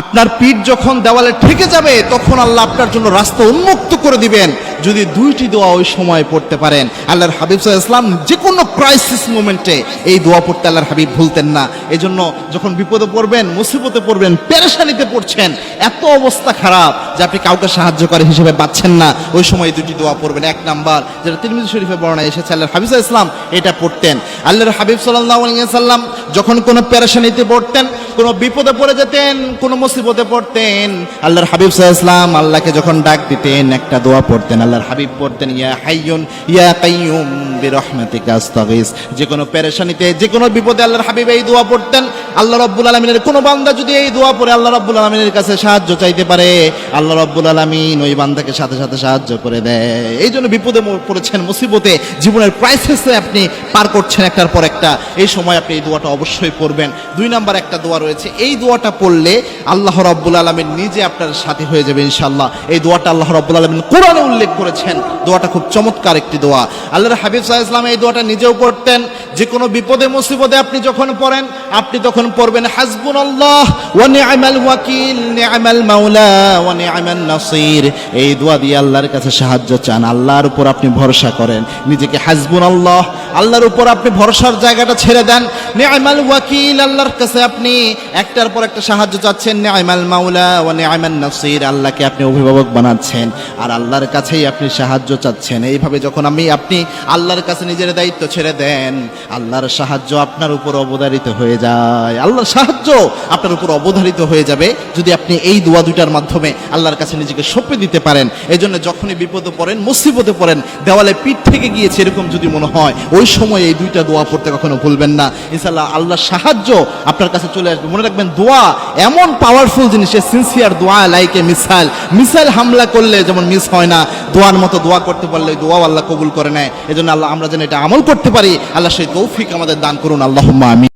আপনার পিঠ যখন দেওয়ালে ঠেকে যাবে, তখন আল্লাহ আপনার জন্য রাস্তা উন্মুক্ত করে দিবেন। যদি দুইটি দোয়া ওই সময় পড়তে পারেন। আল্লাহর হাবিব সাল্লাল্লাহু ইসলাম যে কোনো ক্রাইসিস মোমেন্টে এই দোয়া পড়তে আল্লাহর হাবিব ভুলতেন না। এই জন্য যখন বিপদে পড়বেন, মুসিবতে পড়বেন, পেরেশানিতে পড়ছেন, এত অবস্থা খারাপ যে আপনি কাউকে সাহায্য করে হিসেবে পাচ্ছেন না। ওই সময় দুটি দোয়া পড়বেন। এক নাম্বার, যেটা তিরমিজি শরীফে বর্ণনা এসেছে, আল্লাহর হাবিব সাল্লাল্লাহু ইসলাম এটা পড়তেন। আল্লাহর হাবিব আলাইহি সাল্লাম যখন কোনো পেরেশানিতে পড়তেন কোনো বিপদে পড়ে যেতেন, কোনো মুসিবতে পড়তেন। আল্লাহর হাবিব সাল্লাম আল্লাহকে যখন ডাক দিতেন, একটা দোয়া পড়তেন। আল্লাহর হাবিব পড়তেন, ইয়া হাইয়ুন, ইয়া কাইয়ুম, বিরহমাতিকা আস্তাগিস। যে কোনো পেরেশানিতে, যে কোনো বিপদে আল্লাহর হাবিব এই দোয়া পড়তেন। আল্লাহ রাব্বুল আলামিনের কোনো বান্দা যদি এই দোয়া পড়ে, আল্লাহ রাব্বুল আলামিনের কাছে সাহায্য চাইতে পারে। আল্লাহ রাব্বুল আলামিন ওই বান্দাকে সাথে সাথে সাহায্য করে দেয়। এই জন্য বিপদে পড়েছেন, মুসিবতে জীবনের ক্রাইসিসে আপনি পার করছেন একটার পর একটা। এই সময় আপনি এই দোয়াটা অবশ্যই পড়বেন। দুই নাম্বার একটা দোয়া রয়েছে, এই দোয়াটা পড়লে আল্লাহ রাব্বুল আলামিন নিজে আপনার সাথে হয়ে যাবে ইনশাল্লাহ এই দোয়াটা আল্লাহ রাব্বুল আলামিন কোরআনে উল্লেখ করেছেন। দোয়াটা খুব চমৎকার একটি দোয়া। আল্লাহর হাবিব সাহা ইসলাম এই দোয়াটা নিজেও পড়তেন, যে কোনো বিপদে মুসিবদে আপনি যখন পড়েন, আপনি তখন পড়বেন, হাসবুনাল্লাহ ওয়ানি আমাল ওয়াকিল, নি'মাল মাওলা ওয়ানি আমাল নাসির। এই দোয়া দিয়ে আল্লাহর কাছে সাহায্য চান, আল্লাহর উপর আপনি ভরসা করেন, নিজেকে হাসবুনাল্লাহ আল্লাহর উপর আপনি ভরসার জায়গাটা ছেড়ে দেন। নি'মাল ওয়াকিল আল্লাহর কাছে আপনি একটার পর একটা সাহায্য চাচ্ছেন। নি'মাল মাওলা ওয়া নি'মান নাসির, আল্লাহকে আপনি অভিভাবক বানাচ্ছেন আর আল্লাহর কাছেই আপনি সাহায্য চাচ্ছেন। এইভাবে যখন আমি আপনি আল্লাহর কাছে নিজের দায়িত্ব ছেড়ে দেন, আল্লাহর সাহায্য আপনার উপর অবধারিত হয়ে যায়। আল্লাহর সাহায্য আপনার উপর অবধারিত হয়ে যাবে যদি আপনি এই দোয়া দুইটার মাধ্যমে আল্লাহর কাছে নিজেকে সঁপে দিতে পারেন। এই জন্য যখনই বিপদে পড়েন, মুসিবতে পড়েন, দেওয়ালে পিঠ থেকে গিয়েছে এরকম যদি মনে হয়, ওই সময় এই দুইটা দোয়া পড়তে কখনো ভুলবেন না। ইনশাল্লাহ আল্লাহ সাহায্য আপনার কাছে চলে আসবে। মনে রাখবেন, দোয়া এমন পাওয়ারফুল জিনিস সিনসিয়ার দোয়া লাইকে মিসাইল। মিসাইল হামলা করলে যেমন মিস হয় না, দোয়ার মতো দোয়া করতে পারলে ওই দোয়াও আল্লাহ কবুল করে নেয়। এজন্য আল্লাহ আমরা যেন এটা আমল করতে পারি। আল্লাহ সেই তৌফিক আমাদের দান করুন। আল্লাহ আমি